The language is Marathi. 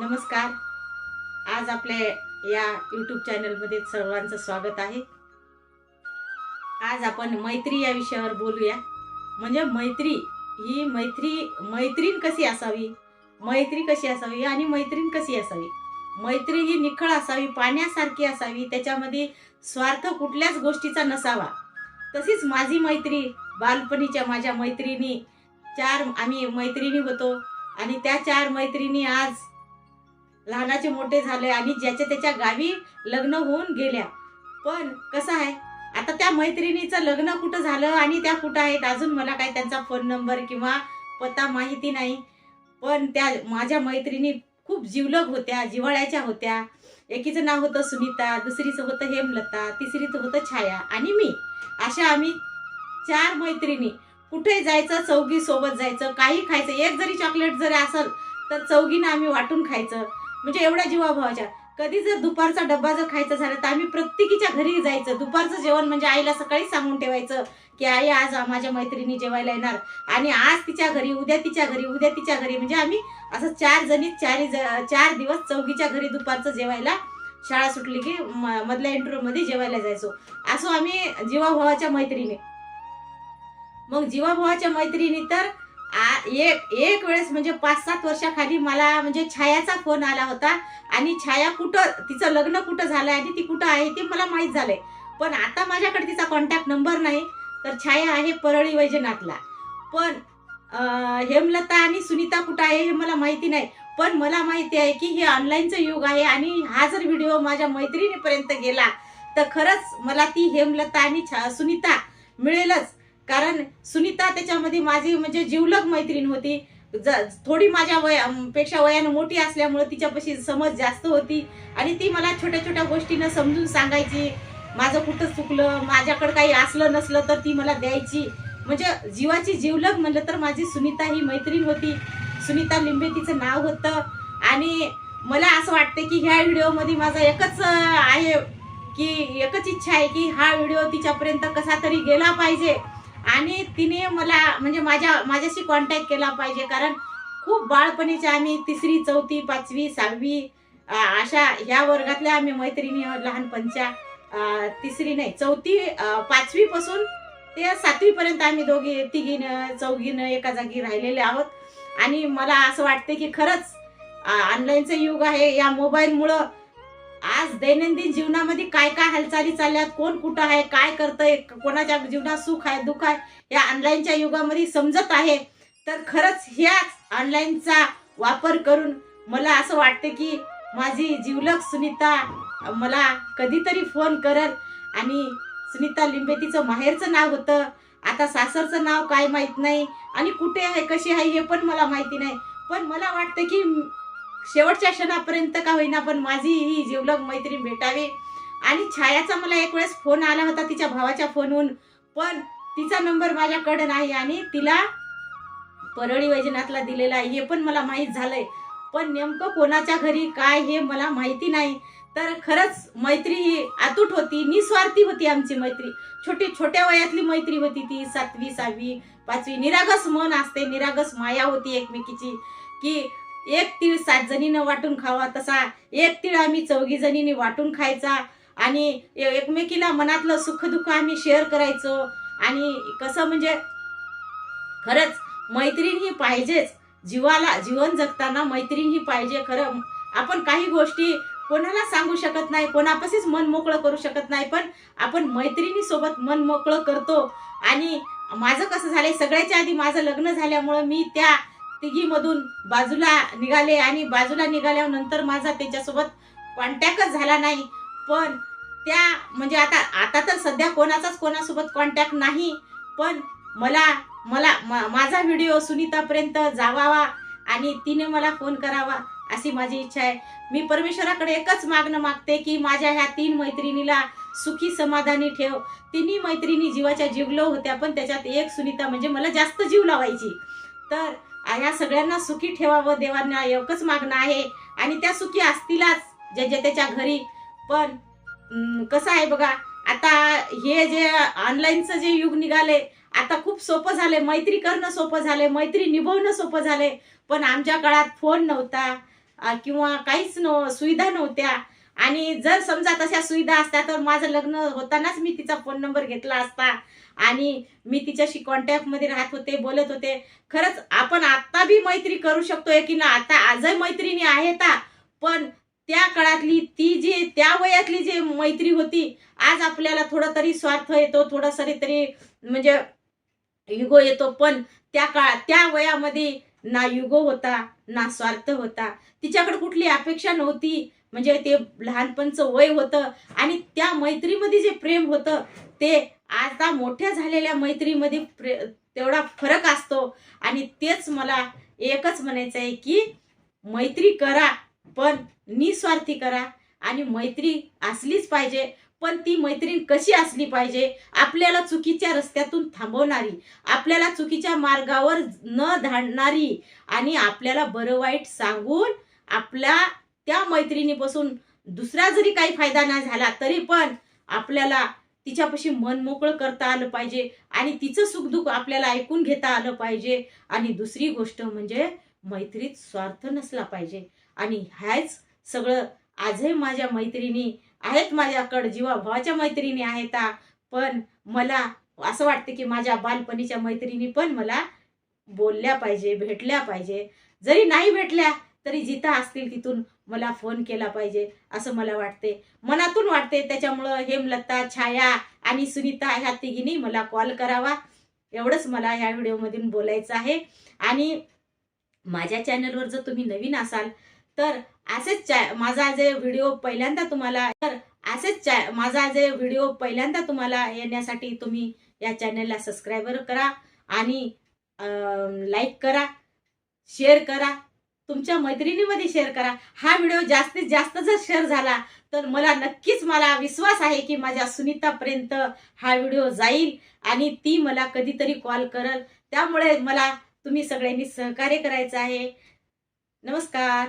नमस्कार. आज आपल्या या यूट्यूब चॅनलमध्ये सर्वांचं स्वागत आहे. आज आपण मैत्री या विषयावर बोलूया. म्हणजे मैत्री ही मैत्री मैत्रीण कशी असावी? मैत्री कशी असावी आणि मैत्रीण कशी असावी? मैत्री ही निखळ असावी पाण्यासारखी असावी त्याच्यामध्ये स्वार्थ कुठल्याच गोष्टीचा नसावा. तशीच माझी मैत्री बालपणीच्या माझ्या मैत्रिणी चार आम्ही मैत्रिणी होतो आणि त्या चार मैत्रिणी आज लहानाचे मोठे झाले आणि ज्याच्या त्याच्या गावी लग्न होऊन गेल्या. पण कसं आहे आता त्या मैत्रिणीचं लग्न कुठं झालं आणि त्या कुठं आहेत? अजून मला काय त्यांचा फोन नंबर किंवा पत्ता माहिती नाही. पण त्या माझ्या मैत्रिणी खूप जिवलग होत्या जिवाळ्याच्या होत्या. एकीचं नाव होतं सुनीता दुसरीचं होतं हेमलता तिसरीचं होतं छाया आणि मी. अशा आम्ही चार मैत्रिणी. कुठे जायचं चौघी सोबत जायचं काही खायचं. एक जरी चॉकलेट जरी असेल तर चौघीनं आम्ही वाटून खायचं. म्हणजे एवढ्या जीवाभावाच्या. कधी जर दुपारचा डब्बा जर खायचा झाला तर आम्ही प्रत्येकीच्या घरी जायचं. दुपारचं जेवण म्हणजे आईला सकाळी सांगून ठेवायचं की आई आज माझ्या मैत्रिणी जेवायला येणार. आणि आज तिच्या घरी उद्या तिच्या घरी उद्या तिच्या घरी. म्हणजे आम्ही असं चार जणी चारी ज- चार दिवस चौघीच्या घरी दुपारचं जेवायला शाळा सुटली की म- मधल्या इंटरव्ह्यूमध्ये जेवायला जायचो. असो आम्ही जीवाभावाच्या मैत्रिणी. मग जीवाभावाच्या मैत्रिणी तर आ- एक एक वेळेस म्हणजे पाच सात वर्षाखाली मला म्हणजे छायाचा फोन आला होता. आणि छाया कुठं तिचं लग्न कुठं झालं आणि ती कुठं आहे ते मला माहीत झालंय. पण आता माझ्याकडे तिचा कॉन्टॅक्ट नंबर नाही तर छाया आहे परळी वैजनाथला. पण हेमलता आणि सुनीता कुठं आहे हे मला माहिती नाही. पण मला माहिती आहे की हे ऑनलाईनचं युग आहे आणि हा जर व्हिडिओ माझ्या मैत्रिणीपर्यंत गेला तर खरंच मला ती हेमलता आणि छा सुनीता मिळेलच. कारण सुनीता त्याच्यामध्ये माझी म्हणजे जीवलग मैत्रीण होती. ज थोडी माझ्या वया पेक्षा वयानं मोठी असल्यामुळे तिच्यापाशी समज जास्त होती. आणि ती मला छोट्या छोट्या गोष्टीनं समजून सांगायची. माझं कुठं चुकलं माझ्याकडं काही असलं नसलं तर ती मला द्यायची. म्हणजे जीवाची जीवलग म्हणलं तर माझी सुनीता ही मैत्रीण होती. सुनीता लिंबे तिचं नाव होतं. आणि मला असं वाटतं की ह्या व्हिडिओमध्ये माझा एकच आहे की एकच इच्छा आहे की हा व्हिडिओ तिच्यापर्यंत कसा तरी गेला पाहिजे. आणि तिने मला म्हणजे माझ्या माझ्याशी कॉन्टॅक्ट केला पाहिजे कारण खूप बाळपणीच्या आम्ही तिसरी चौथी पाचवी सहावी अशा ह्या वर्गातल्या आम्ही मैत्रिणी लहानपणच्या. तिसरी नाही चौथी पाचवीपासून ते सातवीपर्यंत आम्ही दोघी तिघीनं चौघीनं एका जागी राहिलेले आहोत. आणि मला असं वाटते की खरंच ऑनलाईनचं युग आहे या मोबाईलमुळं आज दैनंदिन जीवनामध्ये काय काय हालचाली चालल्यात कोण कुठं आहे काय करतंय कोणाच्या जीवनात सुख आहे दुःख आहे या ऑनलाईनच्या युगामध्ये समजत आहे. तर खरंच ह्याच ऑनलाईनचा वापर करून मला असं वाटतं की माझी जीवलक सुनीता मला कधीतरी फोन करल. आणि सुनीता लिंबेतीचं माहेरचं नाव होतं. आता सासरचं नाव काय माहीत नाही. आणि कुठे आहे कशी आहे हे पण मला माहिती नाही. पण मला वाटतं की शेवटच्या क्षणापर्यंत का होईना पण माझी ही जीवलग मैत्रीण भेटावी. आणि छायाचा मला एक वेळेस फोन आला होता तिच्या भावाच्या फोनहून पण तिचा नंबर माझ्याकडे नाही आणि तिला परळी वैजनाथला दिलेला आहे हे पण मला माहीत झालंय. पण नेमकं कोणाच्या घरी काय हे मला माहिती नाही. तर खरंच मैत्री ही अतूट होती निस्वार्थी होती आमची मैत्री. छोटी छोट्या वयातली मैत्री होती ती सातवी सहावी पाचवी. निरागस मन असते निरागस माया होती एकमेकीची की एक तीळ सात जणीनं वाटून खावा तसा एक तीळ आम्ही चौघी जणींनी वाटून खायचा. आणि एकमेकीला मनातलं सुखदुःख आम्ही शेअर करायचो. आणि कसं म्हणजे खरंच मैत्रीण ही पाहिजेच. जीवाला जीवन जगताना मैत्रीण ही पाहिजे खरं. आपण काही गोष्टी कोणाला सांगू शकत नाही कोणापाशीच मन मोकळं करू शकत नाही पण आपण मैत्रिणीसोबत मन मोकळं करतो. आणि माझं कसं झालंय सगळ्याच्या आधी माझं लग्न झाल्यामुळं मी त्या तिघीमधून बाजूला निघाले आणि बाजूला निघाल्यानंतर माझा त्याच्यासोबत कॉन्टॅक्टच झाला नाही. पण त्या म्हणजे आता आता तर सध्या कोणाचाच कोणासोबत कॉन्टॅक्ट नाही. पण मला मला मा- माझा व्हिडिओ सुनीतापर्यंत जावावा आणि तिने मला फोन करावा अशी माझी इच्छा आहे. मी परमेश्वराकडे एकच मागणं मागते की माझ्या ह्या तीन मैत्रिणीला सुखी समाधानी ठेव. तिन्ही मैत्रिणी जीवाच्या जीवलो होत्या पण त्याच्यात एक सुनीता म्हणजे मला जास्त जीव लावायची. तर ह्या सगळ्यांना सुखी ठेवावं देवांना एकच मागणं आहे. आणि त्या सुखी असतीलच जे जे त्याच्या घरी. पण कसं आहे बघा आता हे जे ऑनलाईनचं जे युग निघाले आता खूप सोपं झाले मैत्री करणं सोपं झाले मैत्री निभवणं सोपं झाले पण आमच्या काळात फोन नव्हता किंवा काहीच न सुविधा नव्हत्या. आणि जर समजा तशा सुविधा असत्या तर माझं लग्न होतानाच मी तिचा फोन नंबर घेतला असता. आणि मी तिच्याशी कॉन्टॅक्टमध्ये राहत होते बोलत होते. खरंच आपण आत्ता बी मैत्री करू शकतोय की ना आता आजही मैत्रिणी आहेत हा. पण त्या काळातली ती जी त्या वयातली जी मैत्री होती आज आपल्याला थोडा तरी स्वार्थ येतो थोडा तरी तरी म्हणजे युगो येतो. पण त्या काळात त्या वयामध्ये ना युगो होता ना स्वार्थ होता. तिच्याकडे कुठली अपेक्षा नव्हती. म्हणजे ते लहानपणचं वय होतं आणि त्या मैत्रीमध्ये जे प्रेम होतं ते आता मोठ्या झालेल्या मैत्रीमध्ये प्रे तेवढा फरक असतो. आणि तेच मला एकच म्हणायचं आहे की मैत्री करा पण निस्वार्थी करा. आणि मैत्री असलीच पाहिजे पण ती मैत्रीण कशी असली पाहिजे आपल्याला चुकीच्या रस्त्यातून थांबवणारी आपल्याला चुकीच्या मार्गावर न धाडणारी आणि आपल्याला बरं वाईट सांगून आपल्या त्या मैत्रिणीपासून दुसरा जरी काही फायदा नाही झाला तरी पण आपल्याला तिच्यापाशी मन मोकळं करता आलं पाहिजे आणि तिचं सुखदुःख आपल्याला ऐकून घेता आलं पाहिजे. आणि दुसरी गोष्ट म्हणजे मैत्रीत स्वार्थ नसला पाहिजे. आणि ह्याच सगळं आजही माझ्या मैत्रिणी आहेत माझ्याकडं जीवाभावाच्या मैत्रिणी आहेत पण मला असं वाटतं की माझ्या बालपणीच्या मैत्रिणी पण मला बोलल्या पाहिजे भेटल्या पाहिजे. जरी नाही भेटल्या तरी जिथं असतील तिथून मला फोन केला पाहिजे असं मला वाटते. मनातून वाटते त्याच्यामुळं हेमलता छाया आणि सुनीता ह्या तिघींनी मला कॉल करावा. एवढंच मला ह्या व्हिडिओमधून बोलायचं आहे. आणि माझ्या चॅनलवर जर तुम्ही नवीन असाल तर असेच चॅ माझा जे व्हिडिओ पहिल्यांदा तुम्हाला तर असेच चॅ माझा जे व्हिडिओ पहिल्यांदा तुम्हाला येण्यासाठी तुम्ही या चॅनलला सबस्क्रायबर करा आणि लाईक करा शेअर करा. तुमच्या मैत्रिणीमध्ये शेअर करा. हा व्हिडिओ जास्तीत जास्त जर शेअर झाला तर मला नक्कीच मला विश्वास आहे की माझ्या सुनीतापर्यंत हा व्हिडिओ जाईल आणि ती मला कधीतरी कॉल करल. त्यामुळे मला तुम्ही सगळ्यांनी सहकार्य करायचं आहे. नमस्कार.